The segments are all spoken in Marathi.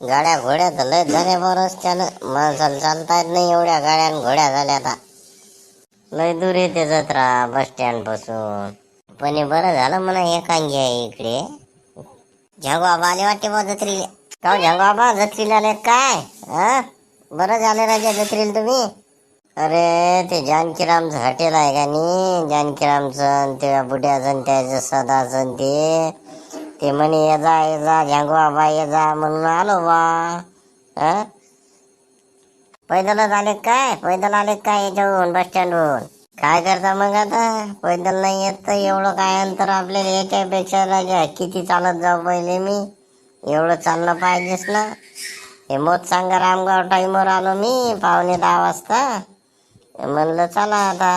गाड्या घोड्या तर लय झाल्या बा रस्त्यानं माणसाला चालता येत नाही एवढ्या गाड्या आणि घोड्या झाल्या आता. लय दूर येते जत्रा बस स्टँडपासून. पण हे बरं झालं म्हणा एकांगी आहे इकडे. झंगवाबा आले वाटते बा जत्रीले. का झंगवाबा जत्रीला आले काय? हा? बरं झालं राजा जत्रीला तुम्ही? अरे ते जानकीरामचं हॉटेल आहे का नी जानकीरामचं आणि त्या बुड्याचं त्याचं सदाचं ते. ते म्हणे ये जा ये जा झंगू बाबा ये जा म्हणून आलो बा. हा पैदलच आले काय? पैदल आले काय याच्याहून बस स्टँडहून काय करता मग आता? पैदल नाही येत तर एवढं काय अंतर आपल्याला? याच्यापेक्षा राजा किती चालत जाऊ पहिले मी? एवढं चाललं पाहिजेच ना. हे मोत सांगा रामगाव टाईमवर आलो मी पावणे दहा वाजता. म्हणलं चला आता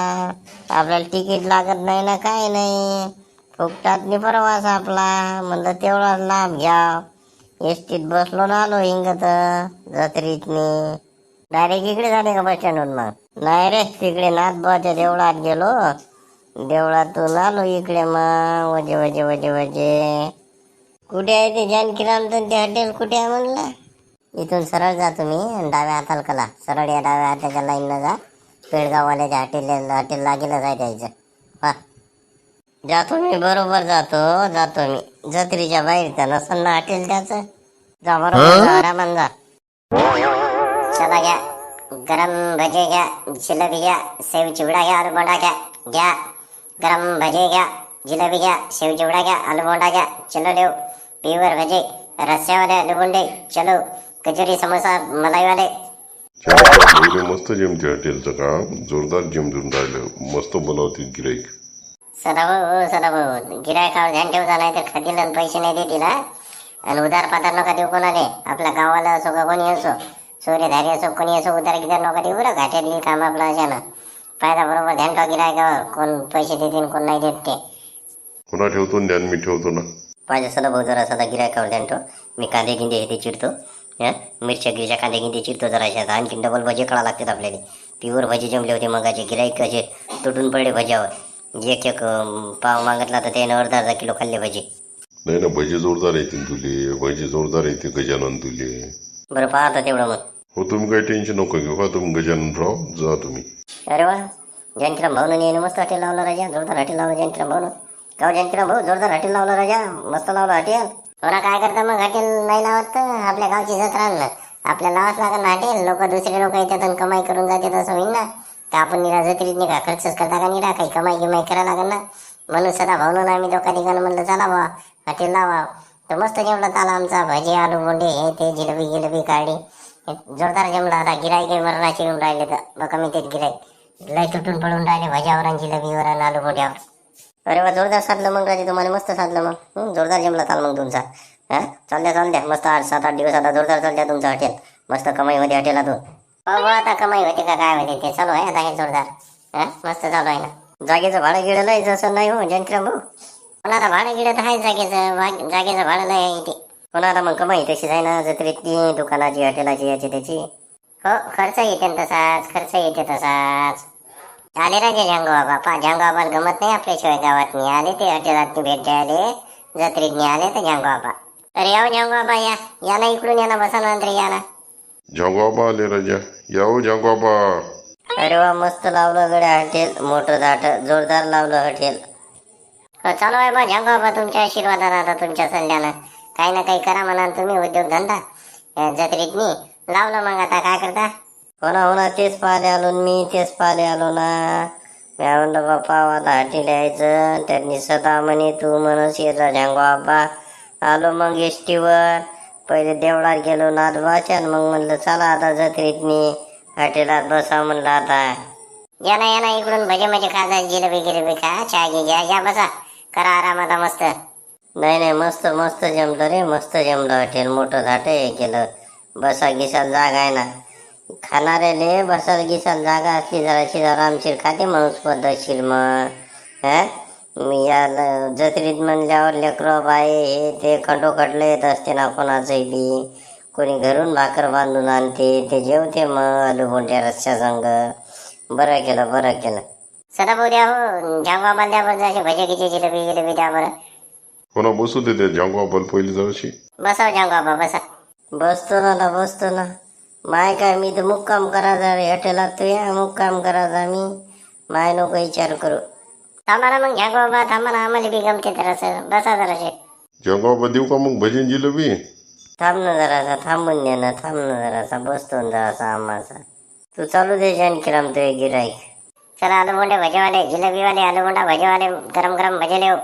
आपल्याला तिकीट लागत नाही ना काय नाही. फुकटात प्रवास आपला. म्हणलं तेवढा लाभ घ्या एसटीत बसलो ना आलो हिंगत जत्रीतनी. डायरेक्ट इकडे झाले का बस स्टँडवरून मग? नाही रे तिकडे नाथबाच्या देवळात गेलो. देवळातून आलो इकडे मग. वजे वजे वजे वजे. कुठे आहे ते जानकीरामचं ते हॉटेल? कुठे आहे म्हणलं? इथून सरळ जा तुम्ही डाव्या हाताला कला सरळ या डाव्या हाताच्या लाईनला जा. पेडगाववाल्याच्या हॉटेल हॉटेल लागेलच आहे त्याचं. हा जातो मी बरोबर जातो जातो मी. जत्रीच्या बाहेर त्या नसन ना हॉटेल त्याचं जा बरोबर जा चला घ्या गरम भजे घ्या जिलेबी घ्या सेव चिवडा घ्या आलू बोंडा घ्या घ्या. गरम भजे घ्या जिलेबी घ्या सेव चिवडा घ्या आलू बोंडा घ्या चलो देव. प्युअर भजे रस्स्यावाले आलू बोंडे चलो. कचोरी समोसा मलाईवाले. मस्त जेमते हॉटेलचं काम. जोरदार जेम देऊन राहिलं. मस्त बोलावते गिराईक सदा भाऊ सदा भाऊ गिरायकावर ध्यान ठेवता नाही तर खातील आणि पैसे नाही देतील हा आणि उधार पाधार नका देऊ कोणाले. आपल्या गावाला असो का कोणी असो. सूर्यधारी असो कोणी असो उधार गिधार नका देऊ बरं. घाट्यातली काम आपलं अशानं. फायदा बरोबर ध्यान ठेवा गिरायकावर कोण पैसे देतील कोण नाही देत ते. पुन्हा ठेवतो ध्यान मी ठेवतो ना. माझ्या सदा भाऊ जरा सदा गिरायकावर ध्यान ठेव. मी कांदे गिंदे हे ते चिरतो. हं? मिरच्या गिरच्या कांदे गिंदे चिरतो जरा अशा आणखीन डबल भजे कळा लागतात आपल्याला. प्युअर भजे जमले होते मगाचे. गिराईक कसे तुटून पडले भज्यावर. एक पाव मागितला तर त्यानं अर्धा अर्धा किलो खाल्ले भजे. नाही ना भजे जोरदार येतील तुले. भजे जोरदार येते गजानन तुले. बरं पाहता तेवढं मग. हो तुम्ही काही टेन्शन नको घेऊ. का तुम्ही गजानन राव जा तुम्ही. अरे वा जानकीराम भाऊनं येणं मस्त हॉटेल लावलं राजा. जोरदार हॉटेल लावलं जानकीराम भाऊनं. का हो जानकीराम भाऊ जोरदार हॉटेल लावलं राजा. मस्त लावलं हॉटेल. हो ना काय करता मग? हॉटेल नाही लावत तर आपल्या गावची जत्रा ना आपल्या लावाच लागेल हॉटेल. लोक दुसरे लोक येतात आणि कमाई करून जातात असं होईल ना. तर आपण निराज जत्रीत का? खर्चच करता का निरा? काही कमाई गिमाई करायला लागेल ना? म्हणून सदा भाऊनं आम्ही दोघा ठिकाणी म्हणलं चला बा हॉटेल लावा. तर मस्त जेवला आला आमचा भजी आलू बोंडे हे ते जिलेबी जिलेबी काढी जोरदार जमला आता गिराईक मरणाची येऊन राहिले तर. बघा मी तेच गिराईक. लय तुटून पडून राहिले भज्यावर आणि जिलेबीवर आणि आलू बोंड्यावर अरे वा जोरदार साधलं मग राजे तुम्हाला मस्त साधलं मग. जोरदार जमला चाल मग तुमचा. हा चालल्या चालल्या. मस्त आठ सात आठ दिवस आता जोरदार चालल्या तुमचं हॉटेल. मस्त कमाई होते हॉटेलातून. पाहू आता कमाई होते का? काय होते? ते चालू आहे आता हे जोरदार. हा? मस्त चालू आहे ना. जागेचं भाडं गिडं लय जसं नाही हो जयंतराम भाऊ हो. पण आता भाडं गिडं तर आहे जागेचं. जागेचं भाडं नाही आहे इथे. पण आता मग कमाई तशीच आहे ना जत्रेतली दुकानाची हॉटेलाची याची त्याची. हो खर्च येते ना तसाच खर्च येते तसाच. आले राजे झांगो बापा झांगो बाबा गमत नाही आपल्याशिवाय गावात नाही आले ते हॉटेलात भेट द्यायले. जत्रेत आले तर झांगो बाबा. अरे या झांगो बाबा या ना इकडून या ना बसा ना या ना. झांगोबा आले राजा यावं झांगोबा अरे वा मस्त लावलं गड्या हॉटेल मोठं दाट जोरदार लावलं हॉटेल. हो, चालू आहे बा झांगो बाबा तुमच्या आशीर्वादानं आता तुमच्या सल्ल्यानं. काही ना काही करा म्हणा तुम्ही उद्योगधंदा या जत्रेतनी लावलं मग आता काय करता? हो ना हो ना तेच पाहिले आलो न मी तेच पाहिले आलो ना. मी म्हणलं बाप्पा आता हॉटेल यायचं त्यांनी सदा म्हणे तू म्हणून शिरला झांगो बाबा आलो मग एस टीवर पहिले देवळात गेलो नाथबाच्या मग म्हणलं चला आता जत्रेतनी हॉटेलात बसा म्हणलं आता. या ना या ना इकडून भजे म्हणजे खाजा जिलेबी गिलेबी खा चहा घे घ्या या बसा. करा आराम आता मस्त. नाही नाही मस्त मस्त जमलं रे मस्त जमलं हॉटेल. मोठं धाट हे केलं. बसा गिसाल जागा आहे ना. खाणाऱ्याले बसाल गिसाल जागा असली जराशी आरामशीर आमची खाते माणूस पद्धतशीर मग. हा? या ल- जत्रेत म्हणल्यावर लेकरं बाय हे ते खंडोखटले येत असते ना कोणाचंही बी. कोणी घरून भाकर बांधून आणते ते जेवते मग आलू बोंड्या रस्त्या संग. बरं केलं बरं केलं. सदा भाऊ द्या हो झांगवा द्या बरं जसे भजे गिजे जिलेबी द्या बरं. कोणा बसू दे त्या झांगोबाला पहिली जराशी. बसा झांगवा बसा. बसतो ना आता बसतो ना. माय काय मी तर मुक्काम करायचा रे हॉटेलात तू या मुक्काम करायचा मी. माय नको विचार करू. थांबा ना मग घ्या गो बाबा थांबा ना आम्हाला बी गमते जरासं. बसा जराशे. जंगाबा देऊ का मग भजन जिलेबी थांब ना जरासा थांबून दे ना थांब ना जरासा बसतो ना जरासा आम्हाचा. तू चालू दे जानकीराम तो गिराईक. चला आलू बोंडे भजेवाले जिलेबीवाले आलू बोंडा भजेवाले गरम गरम भजे लेव